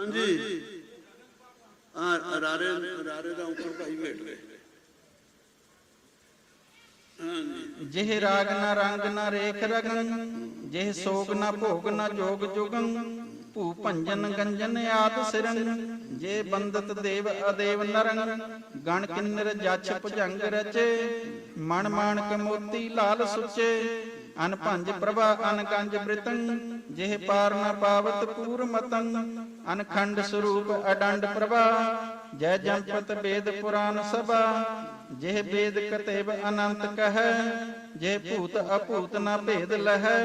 ਹਾਂਜੀ। ਆ ਰਾਰੇ ਰਾਰੇ ਦਾ ਉੱਪਰ ਭਾਈ ਬੈਠ ਗਏ ਜਿਹ ਰਾਗ ਨਾ ਰੰਗ ਨਾ ਰੇਖ ਰਗਨ, ਜਿਹ ਸੋਗ ਨਾ ਭੋਗ ਨਾ ਜੋਗ ਜੁਗਨ, ਭੂ ਭੰਜਨ ਗੰਜਨ ਆਦ ਸਿਰਨ, ਜੇ ਬੰਦਤ ਦੇਵ ਅਦੇਵ ਨਰੰ ਗਣ ਕਿੰਨਰ ਜਛ ਭੁਜੰਗ ਰਚੇ, ਮਨ ਮਾਨਕ ਮੋਤੀ ਲਾਲ ਸੁਚੇ, ਅਨ ਭੰਜ ਪ੍ਰਭਾ ਅਨ ਗੰਜ ਬ੍ਰਿਤੰ ਜਿਹ ਪਾਰ ਨ ਪਾਵਤ ਪੂਰ ਮਤੰ ਅਨਖੰਡ ਸਰੂਪ ਅਡੰਡ ਪ੍ਰਭਾ ਜੈ ਜੰਪਤ ਵੇਦ ਪੁਰਾਨ ਸਭਾ ਜਿਹ ਵੇਦ ਕਤੇਬ ਅਨੰਤ ਕਹੈ ਜਿਹ ਭੂਤ ਅਭੂਤ ਨ ਭੇਦ ਲਹੈ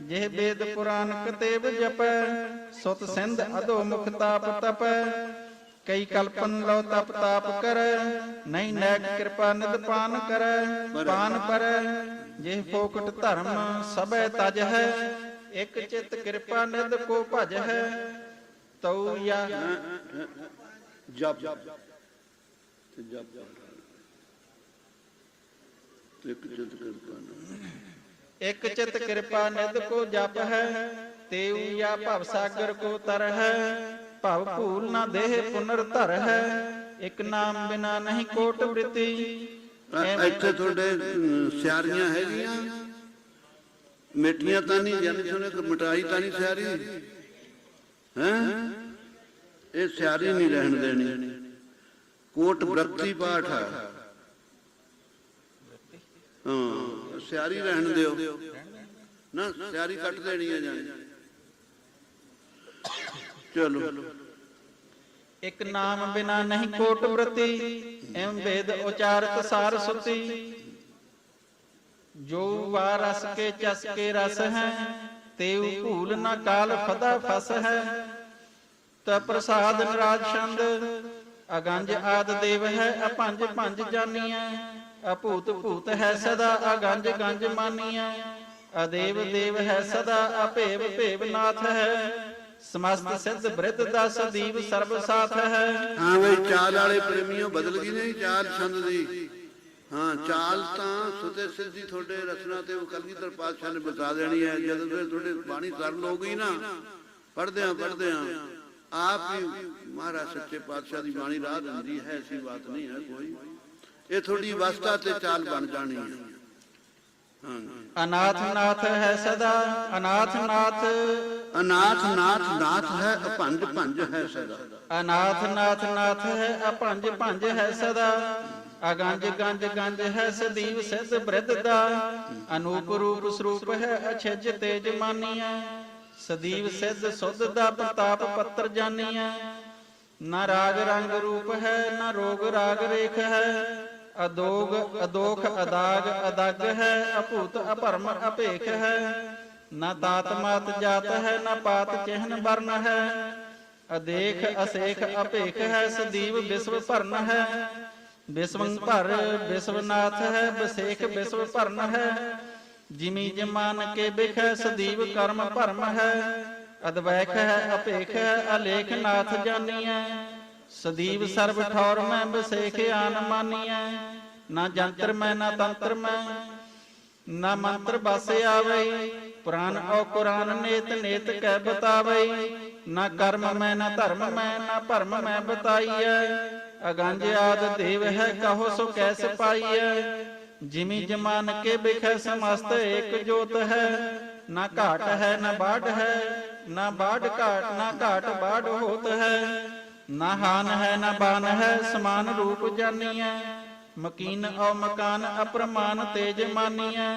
ਜਿਹ ਵੇਦ ਪੁਰਾਨ ਕਤੇਬ ਜਪੈ ਸੁਤ ਸਿੰਧ ਅਧੋ ਮੁਖ ਤਾਪ ਤਪੈ ਕਈ ਕਲਪਨ ਲੋ ਤਪ ਤਾਪ ਕਰੈ ਨਹੀਂ ਨੈਕ ਕਿਰਪਾ ਨਿਦ ਪਾਨ ਕਰੈ ਪਾਨ ਕਰੈ ਜਿਹ ਫੋਕਟ ਧਰਮ ਸਭੈ ਤਜ ਹੈ ਇਕ ਚਿਤ ਕਿਰਪਾ ਨਿਦ ਕੋ ਭਜ ਹੈ ਤਉ ਯਾ ਜਪ। ਤੇ ਜਪ। ਇੱਕ ਜਿੱਤ ਕਿਰਪਾ ਨਾਲ ਇਕ ਚਿਤ ਕਿਰਪਾ ਨਿਦ ਕੋ ਜਪ ਹੈ ਤੇਉ ਯਾ ਭਵ ਸਾਗਰ ਕੋ ਤਰ ਹੈ ਭਵ ਭੂਲ ਨਾ ਦੇਹ ਪੁਨਰ ਧਰ ਹੈ ਇਕ ਨਾਮ ਬਿਨਾ ਨਹੀਂ ਕੋਟ ਬ੍ਰਿਤੀ। ਇੱਥੇ ਤੁਹਾਡੇ ਸਿਆਰੀਆਂ ਹੈਗੀਆਂ। ਮਿੱਠੀਆਂ ਤਾਂ ਨਹੀਂ ਜਨ ਸੁਣੇ ਕਿ ਮਟਾਈ ਤਾਂ ਨਹੀਂ ਸਿਆਰੀ। ਹੈ? ਇਹ ਸਿਆਰੀ ਨਹੀਂ ਰਹਿਣ ਦੇਣੀ। ਕੋਟ ਬ੍ਰਤੀ ਪਾਠ ਹੈ ਹਾਂ, ਸਿਆਰੀ ਰਹਿਣ ਦਿਓ। ਨਾ, ਸਿਆਰੀ ਕੱਟ ਦੇਣੀ ਹੈ ਜਾਣੀ। ਚਲੋ। ਇਕ ਨਾਮ ਬਿਨਾ ਨਹੀਂ ਕੋਟ ਬ੍ਰਤੀ ਐਮ ਵੇਦ ਉਚਾਰਤ ਸਾਰ ਸੁਤੀ। ਜੋ ਵਾ ਰਸ ਕੇ ਚਸ ਕੇ ਰਸ ਹੈ, ਤੇਉ ਭੂਲ ਨਾ ਕਾਲ ਫਦਾ ਫਸ ਹੈ। ਤ ਪ੍ਰਸਾਦ ਨਰਾਜ ਛੰਦ, ਅਗੰਜ ਆਦ ਦੇਵ ਹੈ, ਅਪੰਜ ਪੰਜ ਜਾਨੀਐ। ਅਭੂਤ ਭੂਤ ਹੈ ਸਦਾ, ਅਗੰਜ ਗੰਜ ਮਾਨੀਐ। ਅਦੇਵ ਦੇਵ ਹੈ ਸਦਾ, ਅਭੇਵ ਭੇਵ ਨਾਥ ਹੈ। ਸਮਸਤ ਸਿੱਧ ਬ੍ਰਿਧ ਦਾ ਸਦੀਵ ਸਰਬ ਸਾਥ ਹੈ। ਹਾਂ ਬਈ ਚਾਲ ਵਾਲੇ ਪ੍ਰੇਮੀਓ, ਬਦਲ ਗਈ ਨਹੀਂ ਚਾਲ ਛੰਦ ਦੀ। ਹਾਂ ਚਾਲ ਤਾਂ ਸੁਤੇ ਸਿੱਧੀ ਤੁਹਾਡੇ ਰਚਨਾ ਤੇ ਉਹ ਕਲਗੀਧਰ ਪਾਤਸ਼ਾਹ ਨੇ ਬਤਾ ਦੇਣੀ ਹੈ। ਜਦੋਂ ਫਿਰ ਤੁਹਾਡੇ ਬਾਣੀ ਸਰਲ ਹੋ ਗਈ ਨਾ ਪੜਦੇ ਆ ਪੜਦੇ ਆ ਆਪ ਹੀ ਮਹਾਰਾਜ ਸੱਚੇ ਪਾਤਸ਼ਾਹ ਦੀ ਬਾਣੀ ਰਾਹ ਦਿੰਦੀ ਹੈ ਐਸੀ ਬਾਤ ਨਹੀਂ ਹੈ ਕੋਈ। ਇਹ ਤੁਹਾਡੀ ਅਵਸਥਾ ਤੇ ਚਾਲ ਬਣ ਜਾਣੀ ਹੈ। ਹਾਂ। ਅਨਾਥ ਨਾਥ ਹੈ ਸਦਾ ਅਨਾਥ ਨਾਥ। ਅਨਾਥ ਨਾਥ ਨਾਥ ਹੈ ਅਭੰਜ ਭੰਜ ਹੈ ਸਦਾ। ਅਨਾਥ ਨਾਥ ਨਾਥ ਹੈ ਅਪੰਜ ਭੰਜ ਹੈ ਸਦਾ। ਅਗੰਜ ਗੰਜ ਗੰਜ ਹੈ ਸਦੀਵ ਸਿਧ ਬ੍ਰਿਧ ਦਾ। ਅਨੂਪ ਰੂਪ ਸਰੂਪ ਹੈ ਅਛਜ ਤੇਜ ਮਾਨੀਐ ਸਦੀਵ ਸਿਧ ਸੁਧ ਦਾ ਪ੍ਰਤਾਪ ਪੱਤਰ ਜਾਨੀਐ ਨਾ ਰਾਗ ਰੰਗ ਰੂਪ ਹੈ, ਨਾ ਰੋਗ ਰਾਗ ਰੇਖ ਹੈ। ਅਦੋਗ, ਅਦੋਖ, ਅਦਾਗ, ਅਦਗ ਹੈ, ਅਭੂਤ, ਅਪਰਮ ਅਭੇਖ ਹੈ। ਨਾ ਤਾਤ ਮਾਤ ਜਾਤ ਹੈ, ਨਾ ਪਾਤ ਚਿਹਨ ਵਰਨ ਹੈ। ਅਦੇਖ, ਅਸੇਖ ਅਭੇਖ ਹੈ, ਸਦੀਵ ਵਿਸ਼ਵ ਭਰਨ ਹੈ। ਵਿਸ਼ਵੰ ਭਰ ਵਿਸ਼ਵਨਾਥ ਹੈ ਬਸੇਖ ਵਿਸ਼ਵ ਭਰਨ ਹੈ। ਜਿਮੀ ਜਮਾਨ ਕੇ ਬਿਖ ਸਦੀਵ ਕਰਮ ਭਰਮ ਹੈ। ਅਦਵੈਖ ਹੈ ਅਭੇਖ ਹੈ ਅਲੇਖ ਨਾਥ ਜਾਨੀਐ। ਸਦੀਵ ਸਰਬ ਠੌਰ ਮੈਂ ਬਸੇਖ ਆਨ ਮਾਨੀਐ। ਨਾ ਜੰਤਰ ਮੈਂ ਨਾ ਤੰਤਰ ਮੈਂ। ਨਾ ਮੰਤਰ ਬਸ ਆਵੇ ਪੁਰਾਨ ਔ ਕੁਰਾਨ ਨੇਤ ਨੇਤ ਕਹਿ ਬਤਾਵੇ ਨਾ ਕਰਮ ਮੈਂ, ਨਾ ਧਰਮ ਮੈਂ, ਨਾ ਭਰਮ ਮੈਂ ਬਤਾਈਐ। ਅਗੰਜ ਆਦ ਦੇਵ ਹੈ ਕਹੋ ਸੋ ਕੈਸ ਪਾਈਐ। ਜਿਮੀ ਜਮਾਨ ਕੇ ਬਿਖੈ ਸਮਸਤ ਏਕ ਜੋਤ ਹੈ। ਨਾ ਘਾਟ ਹੈ, ਨਾ ਬਾੜ ਹੈ, ਨਾ ਬਾੜ ਘਾਟ, ਨਾ ਘਾਟ ਬਾੜ ਹੋਤ ਹੈ। ਨਾ ਹਾਨ ਹੈ, ਨਾ ਬਾਨ ਹੈ, ਸਮਾਨ ਰੂਪ ਜਾਨੀਐ। ਮਕੀਨ ਔ ਮਕਾਨ ਅਪਰਮਾਨ ਤੇਜ ਮਾਨੀਐ।